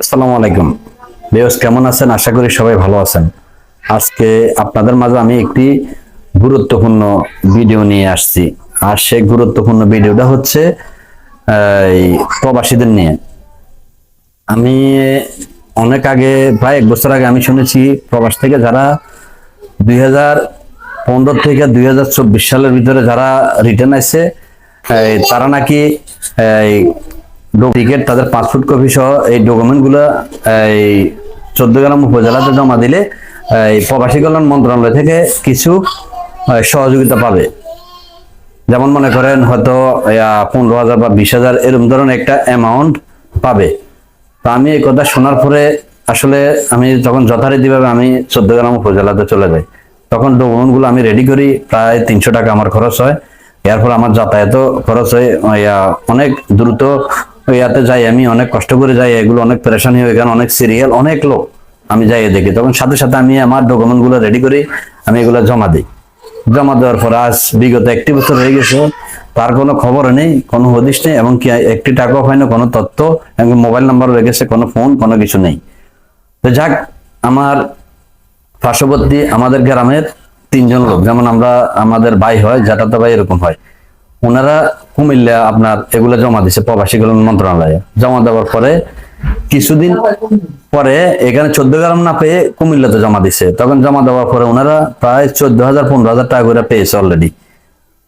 আসসালামু আলাইকুম। বেয়স কেমন আছেন? আশা করি সবাই ভালো আছেন। আজকে আপনাদের মাঝে আমি একটি গুরুত্বপূর্ণ ভিডিও নিয়ে আসছি। আর সেই গুরুত্বপূর্ণ ভিডিওটা হচ্ছে প্রবাসীদের নিয়ে। আমি অনেক আগে, প্রায় এক বছর আগে আমি শুনেছি প্রবাস থেকে যারা দুই হাজার পনেরো থেকে দুই হাজার চব্বিশ সালের ভিতরে যারা রিটার্ন আছে তারা নাকি টিকিট তাদের পাসপোর্ট কপি সহ এই ডকুমেন্টগুলো, এই চোদ্দ গ্রাম উপজেলাতে জমা দিলে, এই প্রবাসী কল্যাণ মন্ত্রণালয় থেকে কিছু সহযোগিতা পাবে। যেমন মনে করেন, হয়তো পনেরো হাজার বা বিশ হাজার এরকম ধরনের একটা অ্যামাউন্ট পাবে। তো আমি এই কথা শোনার পরে, আসলে আমি যখন যথারীতিভাবে আমি চোদ্দ গ্রাম উপজেলাতে চলে যাই, তখন ডকুমেন্টগুলো আমি রেডি করি, প্রায় তিনশো টাকা আমার খরচ হয়। এরপর আমার যাতায়াত খরচ হয় অনেক দ্রুত ইয়াতে যাই আমি, অনেক কষ্ট করে যাই, এগুলো অনেক পেরেশানি হয়ে গেল, অনেক সিরিয়াল অনেক লোক আমি যাই দেখি। তখন সাথে সাথে আমি আমার ডকুমেন্টগুলো রেডি করি, আমি এগুলো জমা দিই। জমা দেওয়ার পর আজ বিগত একটি বছর হয়ে গেছে, তার কোনো খবর নেই, কোনো হদিস নেই এবং কি একটি টাকাও হয় না, কোনো তথ্য এবং মোবাইল নাম্বার হয়ে গেছে, কোনো ফোন কোনো কিছু নেই। তো যাক, আমার পার্শ্ববর্তী আমাদের গ্রামের তিনজন লোক, যেমন আমরা, আমাদের ভাই হয়, জাটাতো ভাই এরকম হয়। ওনারা কুমিল্লা আপনার এগুলো জমা দিছে প্রবাসী কল্যাণ মন্ত্রণালয়ে। জমা দেওয়ার পরে কিছুদিন পরে এখানে চোদ্দ গ্রাম না পেয়ে কুমিল্লাতে জমা দিছে। তখন জমা দেওয়ার পরে ওনারা প্রায় চোদ্দ হাজার, পনেরো হাজার টাকা করে পেয়েছে অলরেডি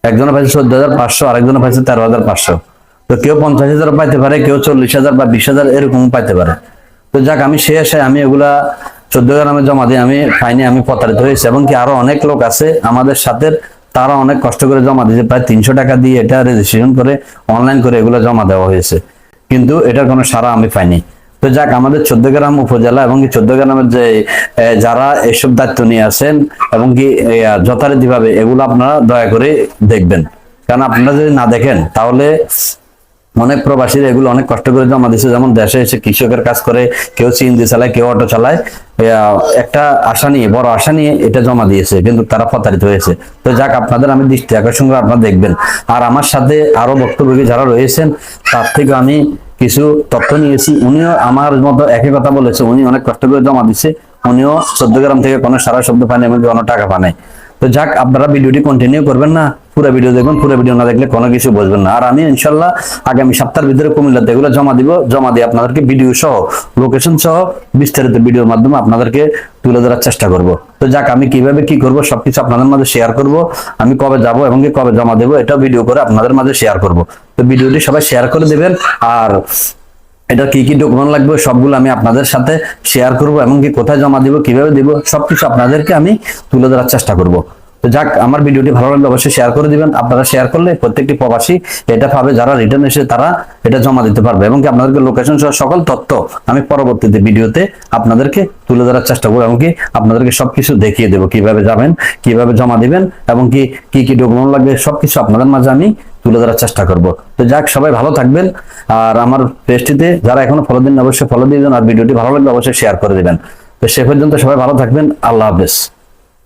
একজনে পাইছে চোদ্দ হাজার পাঁচশো, আরেকজনে পাইছে তেরো হাজার পাঁচশো। তো কেউ পঞ্চাশ হাজার পাইতে পারে, কেউ চল্লিশ হাজার বা বিশ হাজার এরকম পাইতে পারে। তো যাক, আমি আসে আমি এগুলা চোদ্দ গ্রামে জমা দিয়ে আমি পাইনি আমি প্রতারিত হয়েছি। এবং কি আরও অনেক লোক আছে আমাদের সাথে তারা অনেক কষ্ট করে জমা দিয়েছে। প্রায় তিনশো টাকা দিয়ে এটা রেজিস্ট্রেশন করে অনলাইন করে এগুলো জমা দেওয়া হয়েছে। কিন্তু এটার কোনো সারা আমি পাইনি। তো যাক, আমাদের চোদ্দ গ্রাম উপজেলা এবং কি চোদ্দ গ্রামের যে যারা এসব দায়িত্ব নিয়ে আসেন এবং কি যথারীতিভাবে যথারীতি ভাবে এগুলো আপনারা দয়া করে দেখবেন। কারণ আপনারা যদি না দেখেন, তাহলে অনেক প্রবাসীরা এগুলো অনেক কষ্ট করে জমা দিচ্ছে যেমন দেশে এসে কৃষকের কাজ করে, কেউ চিনদি চালায়, কেউ অটো চালায়। একটা আশা নিয়ে, বড় আশা নিয়ে এটা জমা দিয়েছে, কিন্তু তারা প্রতারিত হয়েছে। তো যাক, আপনাদের আমি দৃষ্টি আকর্ষণ করে আপনারা দেখবেন। আর আমার সাথে আরও বক্তব্যী যারা রয়েছেন, তার থেকে আমি কিছু তথ্য নিয়েছি। উনিও আমার মতো একই কথা বলেছে, উনি অনেক কষ্ট করে জমা দিচ্ছে উনিও চোদ্দ গ্রাম থেকে কোনো সারা শব্দ পান এবং কোনো টাকা পায়। তো যাক, আপনারা ভিডিওটি কন্টিনিউ করবেন না, পুরো ভিডিও দেখবেন, পুরো ভিডিও না দেখলে কোনো কিছু বুঝবেন না। আর আমি ইনশাল্লাহ আগামী সপ্তাহের ভিতরে কুমিল্লাতে এগুলো জমা দিব, জমা দিয়ে আপনাদেরকে ভিডিও সহ লোকেশন সহ বিস্তারিত ভিডিওর মাধ্যমে আপনাদেরকে তুলে ধরার চেষ্টা করব। তো যাক, আমি কীভাবে কি করব, সবকিছু আপনাদের মাঝে শেয়ার করব, আমি কবে যাব এবং কবে জমা দেবো এটা ভিডিও করে আপনাদের মাঝে শেয়ার করব। তো ভিডিওটি সবাই শেয়ার করে দেবেন, আর এটা কি কি ডকুমেন্ট লাগবে, সবগুলো আমি আপনাদের সাথে শেয়ার করব এবং কি কোথায় জমা দিব, কীভাবে দিব, সবকিছু আপনাদেরকে আমি তুলে ধরার চেষ্টা করব। যাক, আমার ভিডিওটি ভালো লাগলে অবশ্যই শেয়ার করে দিবেন। আপনারা শেয়ার করলে প্রত্যেকটি প্রবাসী এটা পাবে, যারা রিটার্ন এসে তারা এটা জমা দিতে পারবে এবং কি আপনাদেরকে লোকেশন সহ সকল তথ্য আমি পরবর্তীতে ভিডিওতে আপনাদেরকে তুলে ধরার চেষ্টা করব এবং কি আপনাদেরকে সবকিছু দেখিয়ে দেবো কীভাবে যাবেন, কীভাবে জমা দিবেন এবং কি কি কি ডকুমেন্ট লাগবে, সবকিছু আপনাদের মাঝে আমি তুলে ধরার চেষ্টা করব। তো যাক, সবাই ভালো থাকবেন। আর আমার পেজটিতে যারা এখনও ফলো দিন অবশ্যই ফলো দিয়ে দেন আর ভিডিওটি ভালো লাগলে অবশ্যই শেয়ার করে দিবেন। তো সে পর্যন্ত সবাই ভালো থাকবেন। আল্লাহ হাফেজ।